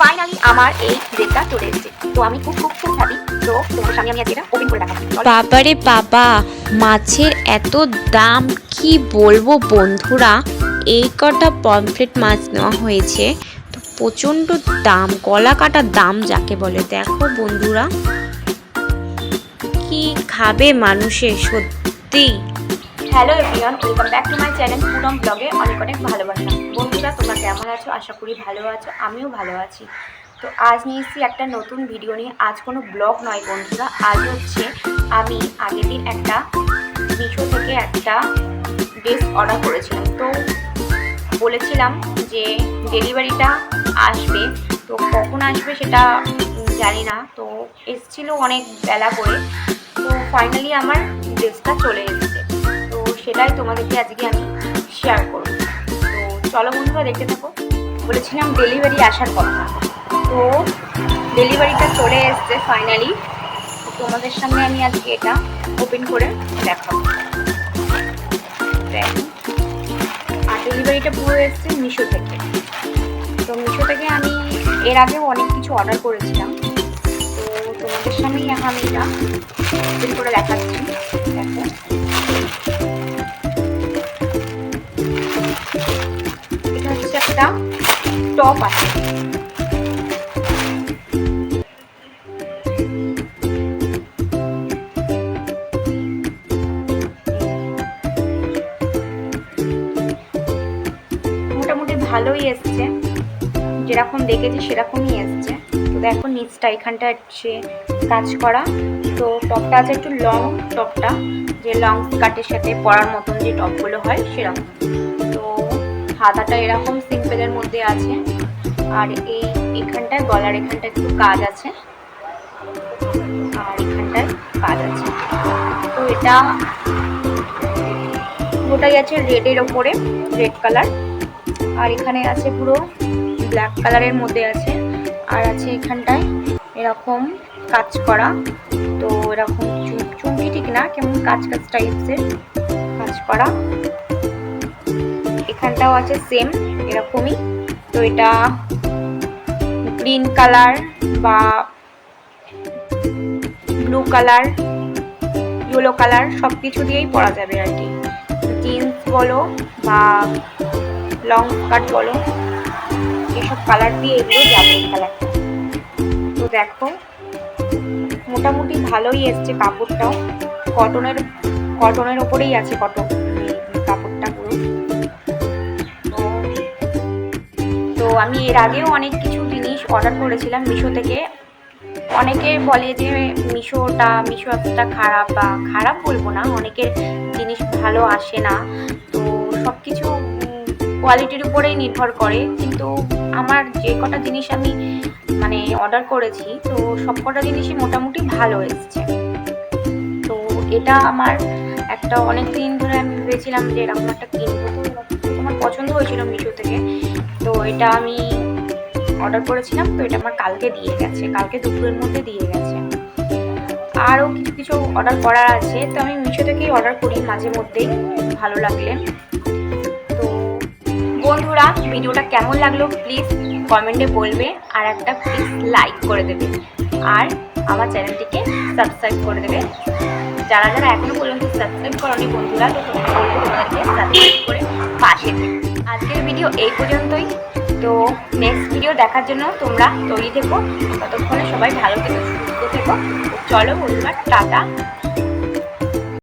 Finally আমার এই ড্রেসটা চলে এসেছে। তো আমি খুব খুব খুব হ্যাপি তো তোমার সামনে আমি আজকে এটা ওপেন করে দেখাচ্ছি। বাবারে বাবা মাছের এত দাম কি বলব বন্ধুরা? এই কটা পমফ্রেট মাছ নেওয়া হয়েছে। তো প্রচণ্ড দাম গলা কাটা দাম যাকে বলে। দেখো বন্ধুরা কি খাবে মানুষে সত্যি। Hello everyone welcome back to my channel পুরম ব্লগে অনেক অনেক ভালোবাসা। বন্ধুরা, তোমরা কেমন আছো? আশা করি ভালো আছো, আমিও ভালো আছি। তো আজ নিয়ে এসেছি একটা নতুন ভিডিও নিয়ে। আজ কোনো ব্লগ নয় বন্ধুরা, আজ হচ্ছে আমি আগের দিন একটা মিশো থেকে একটা ড্রেস অর্ডার করেছিলাম। তো বলেছিলাম যে ডেলিভারিটা আসবে। তো কখন আসবে সেটা জানি না। তো এসছিল অনেক বেলা করে। তো ফাইনালি আমার ড্রেসটা চলে এসেছে। তো সেটাই তোমাদেরকে আজকে আমি শেয়ার করব। চলো বন্ধুরা, দেখতে থাকো। বলেছিলাম ডেলিভারি আসার কথা। তো ডেলিভারিটা চলে এসছে ফাইনালি তোমাদের সামনে আমি আজকে এটা ওপেন করে দেখাবো। দেখো আর ডেলিভারিটা পুরো এসছে মিশো থেকে। তো মিশো থেকে আমি এর আগেও অনেক কিছু অর্ডার করেছিলাম। তো তোমাদের সামনেই এখন আমি এটা ওপেন করে দেখাচ্ছি। দেখো। টপ আছে মোটামুটি ভালোই এসছে। যেরকম দেখেছি সেরকমই এসছে। তো দেখো নিচটা, এখানটা হচ্ছে কাজ করা। তো টপটা আছে একটু লং টপটা, যে লং স্কার্টের সাথে পরার মতন যে টপগুলো হয় সেরকম। তো হাতাটা এরকম সিম্পলের মধ্যে আছে। আর এই এখানটায়, গলার এখানটা একটু কাজ আছে। আর এখানটায় কাজ আছে। তো এটা গোটাই আছে রেডের ওপরে রেড কালার আর এখানে আছে পুরো ব্ল্যাক কালারের মধ্যে আছে। আর আছে এখানটায় এরকম কাজ করা। তো এরকম চুম- চুমকি ঠিক না, কেমন কাজ কাজ টাইপসের কাজ করা। এখানটাও আছে সেম এরকমই। তো এটা গ্রিন কালার বা ব্লু কালার ইয়েলো কালার সব কিছু দিয়েই পরা যাবে আর কি। জিন্স বলো বা লং স্কার্ট বলো, এসব কালার দিয়ে এগুলো যাবে এই কালারটা তো দেখো, মোটামুটি ভালোই এসছে কাপড়টাও। কটনের কটনের ওপরেই আছে কটন কাপড়টা পুরো। তো আমি এর আগেও অনেক কিছু অর্ডার করেছিলাম মিশো থেকে। অনেকে বলে যে মিশোটা, মিশো অ্যাপসটা খারাপ বা খারাপ বলব না, অনেকের জিনিস ভালো আসে না। তো সব কিছু কোয়ালিটির উপরেই নির্ভর করে। কিন্তু আমার যে কটা জিনিস আমি মানে অর্ডার করেছি, তো সব কটা জিনিসই মোটামুটি ভালো এসছে। তো এটা আমার একটা অনেক দিন ধরে আমি ভেবেছিলাম যে এরকম একটা কিনবো। তো আমার পছন্দ হয়েছিল মিশো থেকে। তো এটা আমি অর্ডার করেছিলাম, তো এটা আমার কালকে দিয়ে গেছে, কালকে দুপুরের মধ্যে দিয়ে গেছে। আরও কিছু কিছু অর্ডার করার আছে, তো আমি মিশো থেকেই অর্ডার করি মাঝে মধ্যেই, ভালো লাগলে। তো বন্ধুরা, ভিডিওটা কেমন লাগল প্লিজ কমেন্টে বলবে, আর একটা প্লিজ লাইক করে দেবে, আর আমার চ্যানেলটিকে সাবস্ক্রাইব করে দেবে। যারা যারা এখনও পর্যন্ত সাবস্ক্রাইব করনি বন্ধুরা, তো বলব তোমাদেরকে সাবস্ক্রাইব করে পাশে আজকের ভিডিও এই পর্যন্তই। তো নেক্সট ভিডিও দেখার জন্য তোমরা তৈরি থেকো। ততক্ষণে সবাই ভালো থেকো, সুস্থ থেকো। চলো বন্ধুরা, টাটা।